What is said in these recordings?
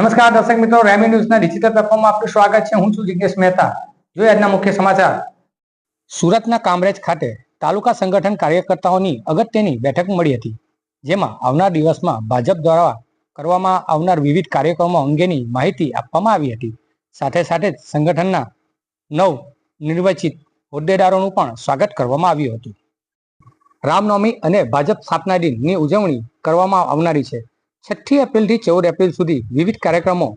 નમસ્કાર દર્શક મિત્રો, રેમી ન્યૂઝના ડિજિટલ પ્લેટફોર્મમાં આપનું સ્વાગત છે. હું છું જિજ્ઞેશ મહેતા. જોઈએ આજના મુખ્ય સમાચાર. સુરતના કામરેજ ખાતે તાલુકા સંગઠન કાર્યકર્તાઓની અગત્યની બેઠક મળી હતી, જેમાં આવનાર દિવસમાં ભાજપ દ્વારા કરવામાં આવનાર વિવિધ કાર્યક્રમો અંગેની માહિતી આપવામાં આવી હતી. સાથે સાથે જ સંગઠનના નવ નિર્વાચિત હોદ્દેદારોનું પણ સ્વાગત કરવામાં આવ્યું હતું. રામનવમી અને ભાજપ સ્થાપના દિનની ઉજવણી કરવામાં આવનારી છે. છઠ્ઠી એપ્રિલથી ચૌદ એપ્રિલ સુધી વિવિધ કાર્યક્રમો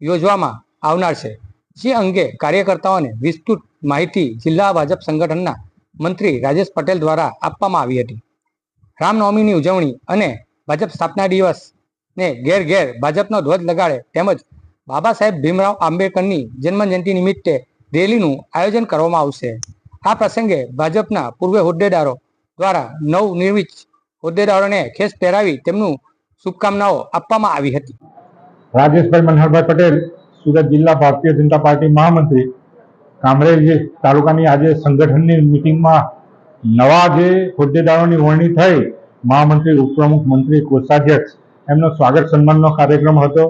યોજવામાં આવનાર છે. જે અંગે કાર્યકર્તાઓને વિસ્તૃત માહિતી જિલ્લા ભાજપ સંગઠનના મંત્રી રાજેશ પટેલ દ્વારા આપવામાં આવી હતી. રામનવમીની ઉજવણી અને ભાજપ સ્થાપના દિવસને ઘેર ઘેર ભાજપનો ધ્વજ લગાડે તેમજ બાબા સાહેબ ભીમરાવ આંબેડકરની જન્મજયંતિ નિમિત્તે રેલીનું આયોજન કરવામાં આવશે. આ પ્રસંગે ભાજપના પૂર્વ હોદ્દેદારો દ્વારા નવ નિર્મિત હોદ્દેદારોને ખેસ પહેરાવી તેમનું શુભકામનાઓ આપવામાં આવી હતી. રાજેશભાઈ મનહરભાઈ પટેલ, સુરત જિલ્લા ભારતીય જનતા પાર્ટી મહામંત્રી. કામરેજ તાલુકાની આજે સંગઠનની મિટિંગમાં નવા જે હોદ્દેદારોની વરણી થઈ, મહામંત્રી, ઉપપ્રમુખ મંત્રી, કોષાધ્યક્ષ, એમનો સ્વાગત સન્માનનો કાર્યક્રમ હતો.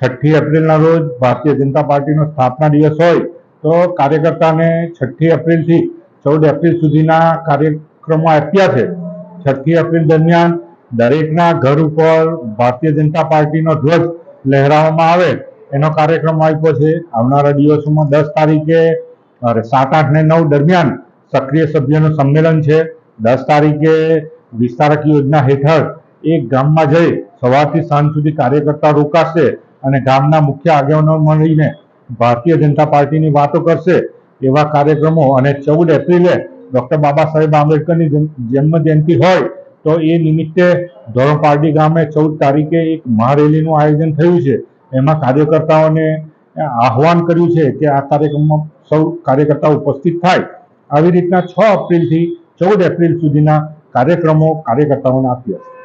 છઠ્ઠી એપ્રિલના રોજ ભારતીય જનતા પાર્ટીનો સ્થાપના દિવસ હોય, તો કાર્યકર્તાને છઠ્ઠી એપ્રિલથી ચૌદ એપ્રિલ સુધીના કાર્યક્રમો આપ્યા છે. છઠ્ઠી એપ્રિલ દરમિયાન દરેકના ઘર ઉપર ભારતીય જનતા પાર્ટીનો ધ્વજ લહેરાવવામાં આવે, એનો કાર્યક્રમ આપ્યો છે. આવનારા દિવસોમાં દસ તારીખે સાત, આઠ ને નવ દરમિયાન સક્રિય સભ્યોનું સંમેલન છે. દસ તારીખે વિસ્તારક યોજના હેઠળ એક ગામમાં જઈ સવારથી સાંજ સુધી કાર્યકર્તા રોકાશે અને ગામના મુખ્ય આગેવાનો મળીને ભારતીય જનતા પાર્ટીની વાતો કરશે એવા કાર્યક્રમો. અને ચૌદ એપ્રિલે ડોક્ટર બાબા સાહેબ આંબેડકરની જન્મ જયંતિ હોય તો એ નિમિત્તે ધોરણપારડી ગામે ચૌદ તારીખે એક મહારેલીનું આયોજન થયું છે. એમાં કાર્યકર્તાઓને આહવાન કર્યું છે કે આ કાર્યક્રમમાં સૌ કાર્યકર્તાઓ ઉપસ્થિત થાય. આવી રીતના છ એપ્રિલથી ચૌદ એપ્રિલ સુધીના કાર્યક્રમો કાર્યકર્તાઓને આપ્યા